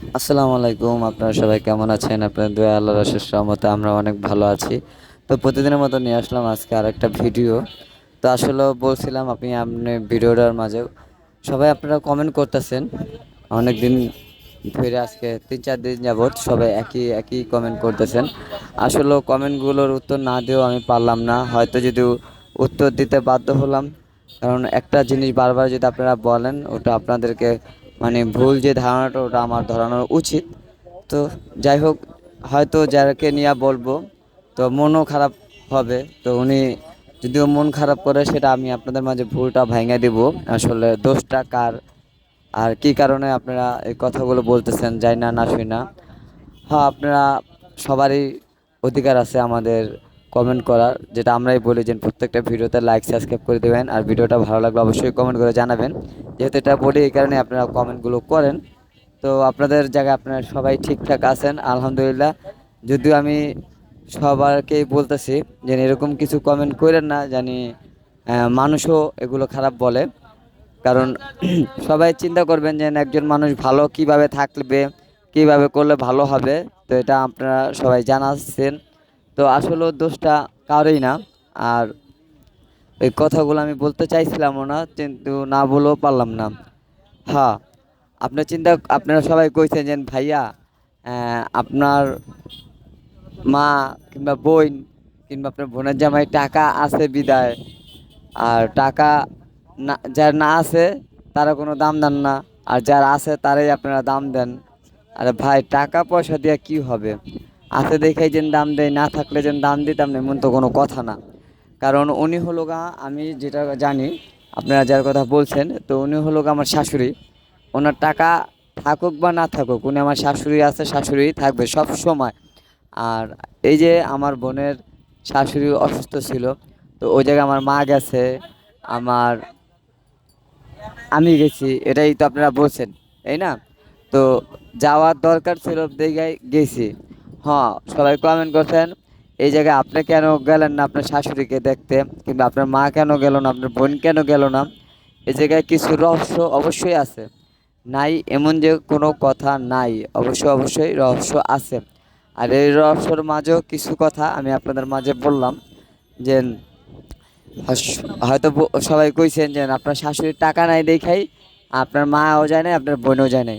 আসসালামু আলাইকুম, আপনারা সবাই কেমন আছেন? আপনাদের দয়া আল্লাহর অশেষ রহমতে আমরা অনেক ভালো আছি। তো প্রতিদিনের মতো নিয়ে আসলাম আজকে আরেকটা ভিডিও। তো আসলে বলছিলাম আপনি আপনি ভিডিওটার মাঝে সবাই আপনারা কমেন্ট করতেছেন। অনেক দিন ধরে আজকে তিন চার দিন যাবৎ সবাই একই একই কমেন্ট করতেছেন। আসলে কমেন্টগুলোর উত্তর না দিয়েও আমি পারলাম না। হয়তো যদি উত্তর দিতে বাধ্য হলাম। কারণ একটা জিনিস বারবার যদি আপনারা বলেন, ওটা আপনাদেরকে মানে ভুল যে ধারণাটা, ওটা আমার ধরানো উচিত। তো যাই হোক, হয়তো যাকে নিয়ে বলব, তো মনও খারাপ হবে। তো উনি যদিও মন খারাপ করে, সেটা আমি আপনাদের মাঝে ভুলটা ভেঙে দেব। আসলে দোষটা কার? আর কি কারণে আপনারা এই কথাগুলো বলতেছেন যাই না না শুই না। হ্যাঁ আপনারা সবারই অধিকার আছে আমাদের কমেন্ট করার, যেটা আমরাই বলি যে প্রত্যেকটা ভিডিওতে লাইক সাবস্ক্রাইব করে দেবেন, আর ভিডিওটা ভালো লাগলে অবশ্যই কমেন্ট করে জানাবেন। যেহেতু এটা বলি, এই কারণে আপনারা কমেন্টগুলো করেন। তো আপনাদের জায়গায় আপনারা সবাই ঠিকঠাক আছেন, আলহামদুলিল্লাহ। যদিও আমি সবারকেই বলতেছি যে এরকম কিছু কমেন্ট করেন না জানি মানুষও এগুলো খারাপ বলে। কারণ সবাই চিন্তা করবেন যে একজন মানুষ ভালো কীভাবে থাকবে, কীভাবে করলে ভালো হবে, তো এটা আপনারা সবাই জানাচ্ছেন। তো আসলে দোষটা কারোই না। আর ওই কথাগুলো আমি বলতে চাইছিলামও না, কিন্তু না বলেও পারলাম না। হ্যাঁ আপনার চিন্তা, আপনারা সবাই কইছেন যে, ভাইয়া আপনার মা কিংবা বোন কিংবা আপনার বোনের জামাই টাকা আছে বিদায়। আর টাকা না, যার না আছে, তারা কোনো দাম দেন না। আর যার আছে, তারাই আপনারা দাম দেন। আরে ভাই, টাকা পয়সা দিয়ে কি হবে? আছে দেখেই যেন দাম দেয়, না থাকলে যেন দাম দিতাম না, এমন তো কোনো কথা না। কারণ উনি হলো গা, আমি যেটা জানি, আপনারা যার কথা বলছেন, তো উনি হলো গা আমার শাশুড়ি। ওনার টাকা থাকুক বা না থাকুক, উনি আমার শাশুড়ি আছে, শাশুড়ি থাকবে সব সময়। আর এই যে আমার বোনের শাশুড়ি অসুস্থ ছিল, তো ওই জায়গায় আমার মা গেছে, আমার আমি গেছি, এটাই তো আপনারা বলছেন এই না? তো যাওয়ার দরকার ছিল জায়গায় গেছি। হ্যাঁ সবাই কমেন্ট করছেন, এই জায়গায় আপনি কেন গেলেন না আপনার শাশুড়িকে দেখতে? কিংবা আপনার মা কেন গেল না, আপনার বোন কেন গেল না? এই জায়গায় কিছু রহস্য অবশ্যই আছে। নাই এমন যে কোনো কথা নাই অবশ্যই অবশ্যই রহস্য আছে। আর এই রহস্যর মাঝেও কিছু কথা আমি আপনাদের মাঝে বললাম, যে হয়তো সবাই কইছেন যে আপনার শাশুড়ির টাকা নাই দেখাই, আপনার মাও যায় না আপনার বোনও যায় না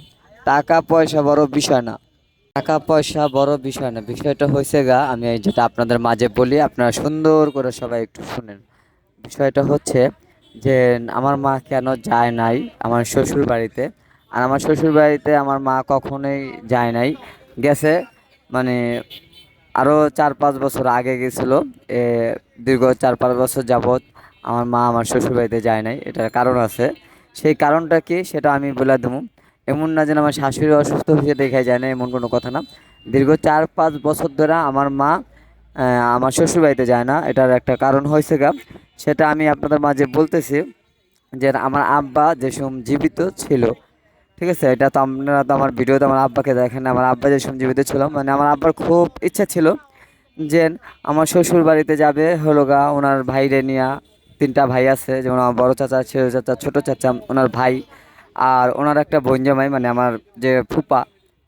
টাকা পয়সা বড় বিষয় না। টাকা পয়সা বড় বিষয় না। বিষয়টা হয়েছে গা, আমি যেটা আপনাদের মাঝে বলি, আপনারা সুন্দর করে সবাই একটু শুনেন। বিষয়টা হচ্ছে যে, আমার মা কেন যায় নাই আমার শ্বশুর বাড়িতে আর আমার শ্বশুর বাড়িতে আমার মা কখনোই যায় নাই। গেছে মানে আরও চার পাঁচ বছর আগে গেছিল দীর্ঘ চার পাঁচ বছর যাবৎ আমার মা আমার শ্বশুর বাড়িতে যায় নাই, এটার কারণ আছে। সেই কারণটা কি? সেটা আমি বলে দেবো। এমন না যেন আমার শাশুড়ি অসুস্থ হয়ে দেখা যায় না, এমন কোনো কথা না। দীর্ঘ চার পাঁচ বছর ধরে আমার মা আমার শ্বশুর বাড়িতে যায় না, এটার একটা কারণ হয়েছে গা। সেটা আমি আপনাদের মাঝে বলতেছি যে আমার আব্বা যে সময় জীবিত ছিল, ঠিক আছে? এটা তো আপনারা তো আমার ভিডিওতে আমার আব্বাকে দেখেন, আমার আব্বা যে সময় জীবিত ছিল মানে আমার আব্বার খুব ইচ্ছা ছিল যে আমার শ্বশুর বাড়িতে যাবে, হলো গা ওনার ভাইরে নিয়া, তিনটা ভাই আছে, যেমন আমার বড়ো চাচা, ছেলে চাচা, ছোটো চাচা, ওনার ভাই। আর ওনার একটা বোন জামাই মানে আমার যে ফুপা,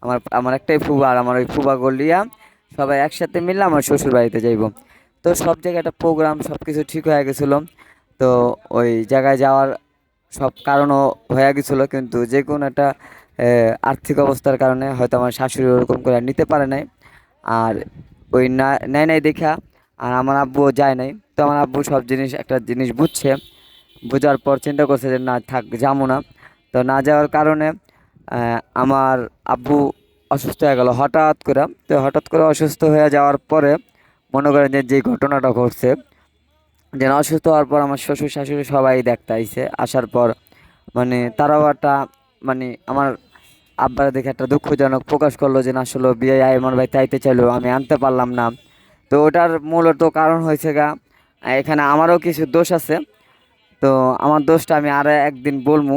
আমার আমার একটাই ফুপা আর আমার ওই ফুপা গলিয়া সবাই একসাথে মিললে আমার শ্বশুর বাড়িতে যাইব। তো সব জায়গায় একটা প্রোগ্রাম সব কিছু ঠিক হয়ে গেছিল। তো ওই জায়গায় যাওয়ার সব কারণও হয়ে গেছিল, কিন্তু যে কোনো একটা আর্থিক অবস্থার কারণে হয়তো আমার শাশুড়ি ওরকম করে নিতে পারে নাই। আর ওই না, নেয় নাই দেখা, আর আমার আব্বুও যায় নাই। তো আমার আব্বু সব জিনিস, একটা জিনিস বুঝছে, বোঝার পর চিন্তা করছে যে না থাক, যাব না। তো না যাওয়ার কারণে আমার আব্বু অসুস্থ হয়ে গেল হঠাৎ করে। তো হঠাৎ করে অসুস্থ হয়ে যাওয়ার পরে মনে করেন যে যে ঘটনাটা ঘটছে, যেন অসুস্থ হওয়ার পর আমার শ্বশুর শাশুড়ি সবাই দেখতে আইছে। আসার পর মানে তারাও একটা মানে আমার আব্বার দেখে একটা দুঃখজনক প্রকাশ করল যে, না, আসলে বিয়ে আইমন ভাই তাইতে চাইলো, আমি আনতে পারলাম না। তো ওটার মূলত কারণ হয়েছে গা, এখানে আমারও কিছু দোষ আছে। তো আমার দোষটা আমি আর একদিন বলব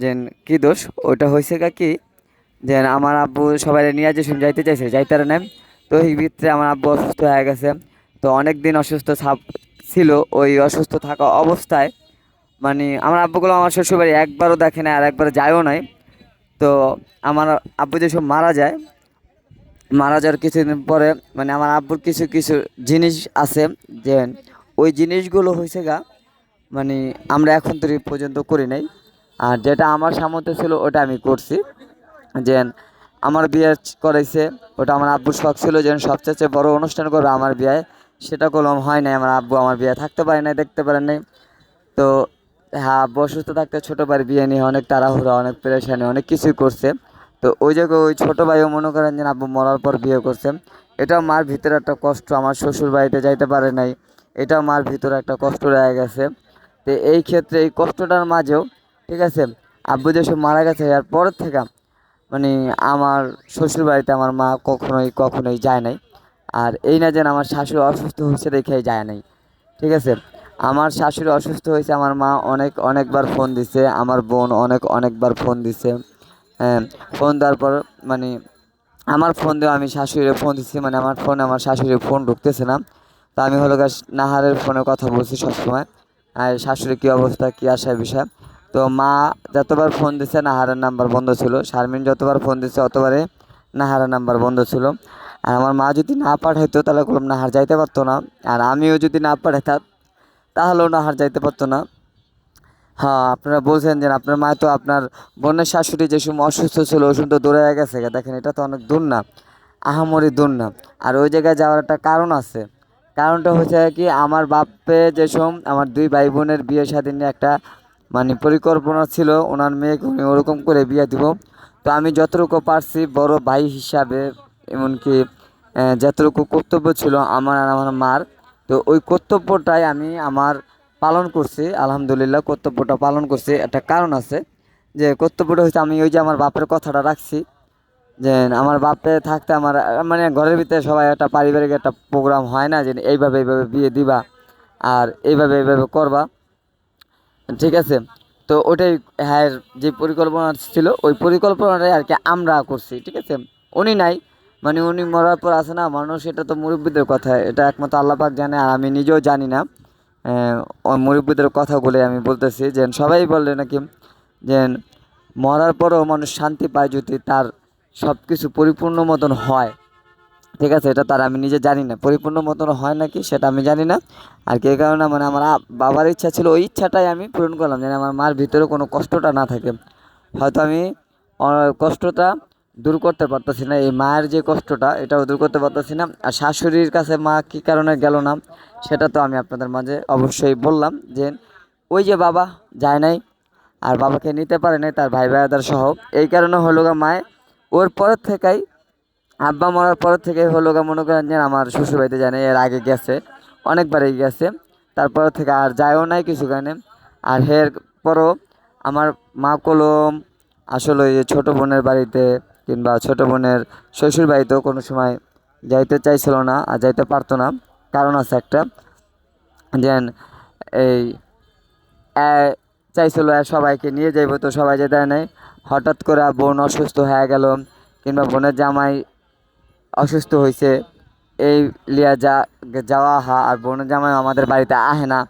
যে কি দোষ? ওইটা হয়েছে গা কি? যে আমার আব্বু সবাই নিয়ে যে শুনে যাইতে চাইছে, যাইতে না তো এই ভিতরে আমার আব্বু অসুস্থ হয়ে গেছে। তো অনেক দিন অসুস্থ ছাপ ছিল ওই অসুস্থ থাকা অবস্থায়। মানে আমার আব্বুগুলো আমার শ্বশুরবাড়ি একবারও দেখে না আর একবার যায়ও নাই। তো আমার আব্বু যেসব মারা যায়, মারা যাওয়ার কিছুদিন পরে মানে আমার আব্বুর কিছু কিছু জিনিস আছে যে, ওই জিনিসগুলো হয়েছে গা মানে আমরা এখন তৈরি পর্যন্ত করি নাই। আর যেটা আমার সামর্থ্য ছিল, ওটা আমি করছি। যে আমার বিয়ে করেছে ওটা আমার আব্বুর শখ ছিল যে সবচেয়ে বড় অনুষ্ঠান করবে আমার বিয়ে। সেটা করলাম, হয় নাই, আমার আব্বু আমার বিয়ে থাকতে পারে নাই, দেখতে পারেন নাই। তো হ্যাঁ আব্বু অসুস্থ থাকতে ছোটো ভাইয়ের বিয়ে নিয়ে অনেক তাড়াহুড়া, অনেক পেরেশানি অনেক কিছুই করছে। তো ওই জায়গায় ওই ছোটো ভাইও মনে করেন যে আব্বু মরার পর বিয়ে করছে। এটাও মার ভিতরে একটা কষ্ট, আমার শ্বশুর বাড়িতে যাইতে পারে নাই। এটাও মার ভিতরে একটা কষ্ট রয়ে গেছে। তো এই ক্ষেত্রে এই কষ্টটার মাঝেও ঠিক আছে? আব্বু যেসব মারা গেছে, এর পরের থেকে মানে আমার শ্বশুর বাড়িতে আমার মা কখনোই কখনোই যায় নাই। আর এই না যেন আমার শাশুড়ি অসুস্থ হয়েছে দেখেই যায় নাই। ঠিক আছে? আমার শাশুড়ি অসুস্থ হয়েছে, আমার মা অনেক, অনেকবার ফোন দিছে, আমার বোন অনেক, অনেকবার ফোন দিছে। হ্যাঁ ফোন দেওয়ার পর মানে আমার ফোন দিয়ে আমি শাশুড়ির ফোন দিচ্ছি মানে আমার ফোনে, আমার শাশুড়ির ফোন ঢুকতেছে না। তো আমি হলো নাহারের ফোনে কথা বলছি সবসময়। আর শাশুড়ির কী অবস্থা, কী আসার বিষয়? তো মা যতবার ফোন দিছে নাহারের নাম্বার বন্ধ ছিল। শারমিন যতবার ফোন দিছে অতবারে নাহারের নাম্বার বন্ধ ছিল। আর আমার মা যদি না পাঠাইতো তাহলে বললাম, নাহার যাইতে পারতো না। আর আমিও যদি না পাঠাইতাম তাহলেও নাহার যাইতে পারতো না। হ্যাঁ আপনারা বলছেন যে আপনার মা তো আপনার বোনের শাশুড়ি যে সময় অসুস্থ ছিল, ওই সময় তো দৌড়ে গেছে। দেখেন, এটা তো অনেক দূর না, আহামরি দূর না। আর ওই জায়গায় যাওয়ার একটা কারণ আছে। কারণটা হচ্ছে কি, আমার বাপে যে সম আমার দুই ভাই বোনের বিয়ে স্বাধীন একটা মানে পরিকল্পনা ছিল ওনার মেয়েকে উনি ওরকম করে বিয়ে দিব। তো আমি যতটুকু পারছি বড় ভাই হিসাবে, এমনকি যতটুকু কর্তব্য ছিল আমার আর আমার মার, তো ওই কর্তব্যটাই আমি আমার পালন করছি, আলহামদুলিল্লাহ কর্তব্যটা পালন করছি। একটা কারণ আছে যে কর্তব্যটা হচ্ছে আমি ওই যে আমার বাপের কথাটা রাখছি, যে আমার বাপে থাকতে আমার মানে ঘরের ভিতরে সবাই একটা পারিবারিক একটা প্রোগ্রাম হয় না যে এইভাবে এইভাবে বিয়ে দিবা আর এইভাবে এইভাবে করবা। ঠিক আছে? তো ওটাই হ্যাঁ যে পরিকল্পনা ছিল, ওই পরিকল্পনাটাই আর কি আমরা করছি, ঠিক আছে? উনি নাই মানে উনি মরার পর আছে না, মানুষ এটা তো মুরব্বীদের কথা, এটা একমাত্র আল্লাপাক জানে, আর আমি নিজেও জানি না। মুরব্বীদের কথা বলে আমি বলতেছি যে সবাই বললে নাকি যে মরার পরও মানুষ শান্তি পায় যদি তার সব কিছু পরিপূর্ণ মতন হয়। ঠিক আছে, এটা তার আমি নিজে জানি না। পরিপূর্ণ মতন হয় নাকি সেটা আমি জানি না। আর কি কারণে মানে আমার বাবার ইচ্ছা ছিল, ওই ইচ্ছাটাই আমি পূরণ করলাম, যেন আমার মার ভিতরে কোনো কষ্টটা না থাকে। হয়তো আমি কষ্টটা দূর করতে পারতেছি না, এই মায়ের যে কষ্টটা, এটাও দূর করতে পারতেছি না। আর শাশুড়ির কাছে মা কী কারণে গেল না, সেটা তো আমি আপনাদের মাঝে অবশ্যই বললাম যে, ওই যে বাবা যায় নাই, আর বাবাকে নিতে পারে নাই তার ভাই ভাইয়াদার সহ। এই কারণে হলো মায়, ওর পরের থেকেই আব্বা মরার পর থেকে হলো মনে করেন যে আমার শ্বশুর বাড়িতে যায় এর আগে গেছে, অনেকবারই গেছে। তারপর থেকে আর যায়ও নাই কিছু গানে আর এর পরও আমার মা কলম, আসলে ওই যে ছোটো বোনের বাড়িতে কিংবা ছোটো বোনের শ্বশুর বাড়িতেও কোনো সময় যাইতে চাইছিল না আর যাইতে পারতো না। কারণ আছে একটা যেন এই চাইছিল সবাইকে নিয়ে যাইব, তো সবাই যেতে নাই। হঠাৎ করে বোন অসুস্থ হয়ে গেল কিংবা বোনের জামাই অসুস্থ হয়েছে। এই লিয়া যা যাওয়া হা আর বোনের জামাই আমাদের বাড়িতে আহে না।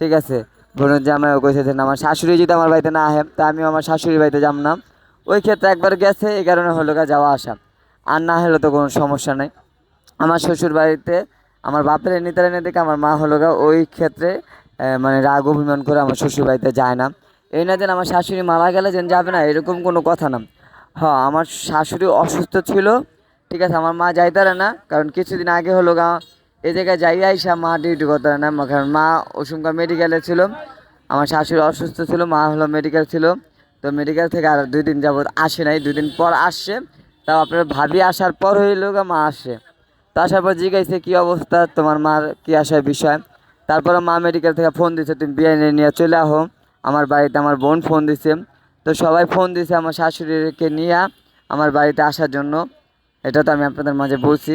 ঠিক আছে? বোনের জামাইও কইছে না, আমার শাশুড়ি যদি আমার বাড়িতে না আহে তা আমি আমার শাশুড়ির বাড়িতে যাব না। ওই ক্ষেত্রে একবার গেছে এই কারণে হলো গা যাওয়া আসা। আর না হলে তো কোনো সমস্যা নেই। আমার শ্বশুর বাড়িতে আমার বাপের নিতে এনে দেখে আমার মা হলো গা ওই ক্ষেত্রে মানে রাগ অভিমান করে আমার শ্বশুর বাড়িতে যায় না। এই না যেন আমার শাশুড়ি মারা গেলে যেন যাবে না এরকম কোনো কথা না। হ্যাঁ আমার শাশুড়ি অসুস্থ ছিল ঠিক আছে, আমার মা যাইতে পারে না, কারণ কিছুদিন আগে হলো গা এই জায়গায় যাই আইসা মা ডিউটি করতে পারে না কারণ মা ওসুমকা মেডিকেলে ছিল, আমার শাশুড়ি অসুস্থ ছিল, মা হলো মেডিকেল ছিল, তো মেডিকেল থেকে আর দুই দিন যাবত আসে নাই, দুই দিন পর আসছে, তাও আপনার ভাবি আসার পর হইল গা মা আসে, তো আসার পর জিজ্ঞাসা কী অবস্থা, তোমার মার কী আসার বিষয় তারপরে মা মেডিকেল থেকে ফোন দিছে, তুমি বিয়ে নিয়ে চলে আহো, আমার বাড়িতে আমার বোন ফোন দিছে, তো সবাই ফোন দিছে আমার শাশুড়িকে নিয়ে, আমার বাড়িতে আসার জন্য এটা তো আমি আপনাদের মাঝে বলছি।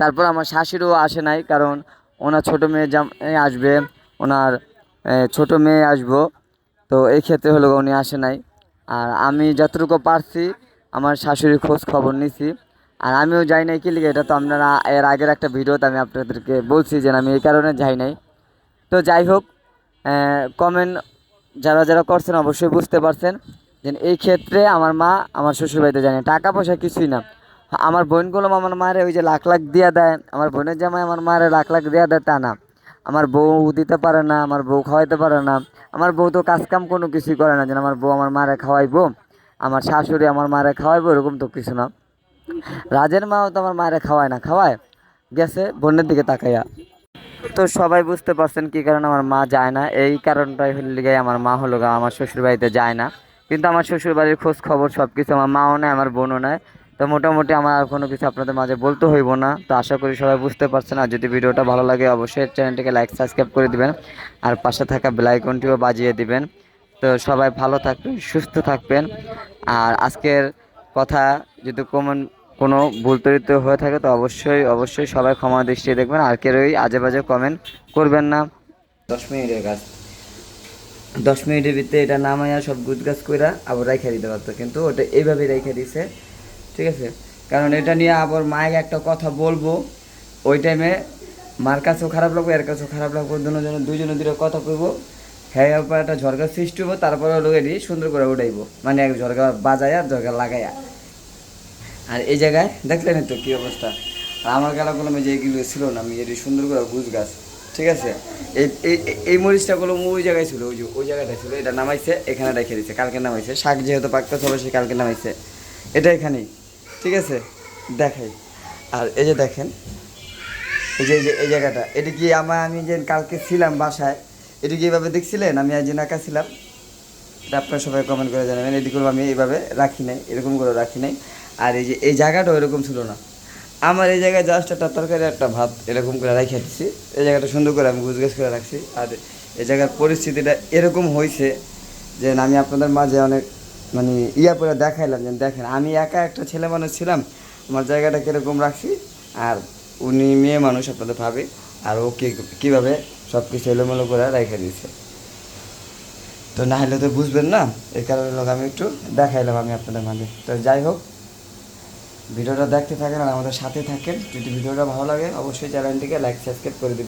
তারপর আমার শাশুড়িও আসে নাই, কারণ ওনার ছোটো মেয়ে জাম আসবে, ওনার ছোটো মেয়ে আসব। তো এই ক্ষেত্রে হলো উনি আসে নাই। আর আমি যতটুকু পারছি, আমার শাশুড়ির খোঁজ খবর নিছি। আর আমিও যাই নাই কি লিখে এটা তো আপনারা, এর আগের একটা ভিডিওতে আমি আপনাদেরকে বলছি যে আমি এই কারণে যাই নাই। তো যাই হোক কমেন্ট যারা যারা করছেন অবশ্যই বুঝতে পারছেন যে এই ক্ষেত্রে আমার মা, আমার শ্বশুরবাড়িতে জানে টাকা পয়সা কিছুই না। আমার বোনগুলো আমার মারে ওই যে লাখ লাখ দিয়ে দেয়। আমার বোনের জামাই আমার মারে লাখ লাখ দিয়ে দেয় তা না। আমার বউ দিতে পারে না, আমার বউ খাওয়াইতে পারে না। আমার বউ তো কাজ কাম কোনো কিছুই করে না, যেন আমার বউ আমার মারে খাওয়াইবো। আমার শাশুড়ি আমার মারে খাওয়াইবো, এরকম তো কিছু না। রাজের মাও তো আমার মারে খাওয়ায় না, খাওয়ায়। গেছে, বোনের দিকে তাকাইয়া। তো সবাই বুঝতে পারছেন কি কারণে আমার মা যায় না। এই কারণটাই হলে আমার মা হলো আমার শ্বশুর বাড়িতে যায় না। কিন্তু আমার শ্বশুর বাড়ির খোঁজ খবর সব কিছু আমার মাও নেয়, আমার বোনও নেয়। তো মোটামুটি আমার আর কোনো কিছু আপনাদের মাঝে বলতে হইব না। তো আশা করি সবাই বুঝতে পারছেন, আর যদি ভিডিওটা ভালো লাগে অবশ্যই চ্যানেলটিকে লাইক, সাবস্ক্রাইব করে দিবেন, আর পাশে থাকা বেলাইকনটিও বাজিয়ে দিবেন। তো সবাই ভালো থাকবেন, সুস্থ থাকবেন, আর আজকের কথা যদি কমন কোনো ভুল তরিত হয়ে থাকে তো অবশ্যই অবশ্যই সবাই ক্ষমা দৃষ্টি দেখবেন, আর কেউই আজে বাজে কমেন্ট করবেন না। দশ মিনিটের কাজ। দশ মিনিটের ভিতরে এটা নামাইয়া সব গুছ গাছ কইরা আবার রাইখা দিতে পারতো, কিন্তু ওটা এইভাবে রেখে দিছে। ঠিক আছে? কারণ এটা নিয়ে আবার মায়ের একটা কথা বলব। ওই টাইমে মার কাছেও খারাপ লাগবো, এর কাছেও খারাপ লাগবে, দুজনে দুইজনে দুটো কথা কইবো হ্যাঁ উপর একটা ঝরকা সৃষ্টি হব, তারপরে লোক এটি সুন্দর করে উঠাইবো মানে এক ঝরকা বাজায়, আর ঝরকা লাগাইয়া আর এই জায়গায় দেখলেন তো কী অবস্থা? আর আমার গেলা কলমে যে ছিল না, আমি এটি সুন্দর করে গুছ গাছ। ঠিক আছে? এই এই- এই- এই মরিচটা কলম ওই জায়গায় ছিল, ওই যে ওই জায়গাটা ছিল, এটা নামাইছে এখানে রেখে দিচ্ছে কালকে নামাইছে। শাক যেহেতু পাকতে হবে সে কালকে নামাইছে। এটা এখানেই। ঠিক আছে? দেখাই। আর এই যে দেখেন, এই যে এই যে, এই জায়গাটা, এটা কি আমার আমি যে কালকে ছিলাম বাসায়, এটা কি এইভাবে দেখছিলেন? আমি আজ নাকা ছিলাম। এটা আপনারা সবাই কমেন্ট করে জানাবেন, এটি করব আমি এইভাবে, রাখি নাই, এরকম করে রাখি নাই। আর এই যে, এই জায়গাটা এরকম ছিল না। আমার এই জায়গায় জাস্ট একটা তরকারি একটা ভাত এরকম করে রেখে দিচ্ছি এই জায়গাটা সুন্দর করে আমি গুছগাছ করে রাখছি। আর এই জায়গার পরিস্থিতিটা এরকম হয়েছে যে আমি আপনাদের মাঝে অনেক মানে ইয়া করে দেখাইলাম যে দেখেন, আমি একা একটা ছেলে মানুষ ছিলাম, আমার জায়গাটা কীরকম রাখছি, আর উনি মেয়ে মানুষ আপনাদের ভাবে, আর ও কীভাবে সব কিছু এলোমেলো করে রেখে দিয়েছে। তো না হলে তো বুঝবেন না এই কারণে লোক আমি একটু দেখাইলাম আমি আপনাদের মাঝে। তো যাই হোক, ভিডিওটা দেখতে থাকেন আর আমাদের সাথে থাকেন। যদি ভিডিওটা ভালো লাগে, অবশ্যই চ্যানেলটিকে লাইক সাবস্ক্রাইব করে দিন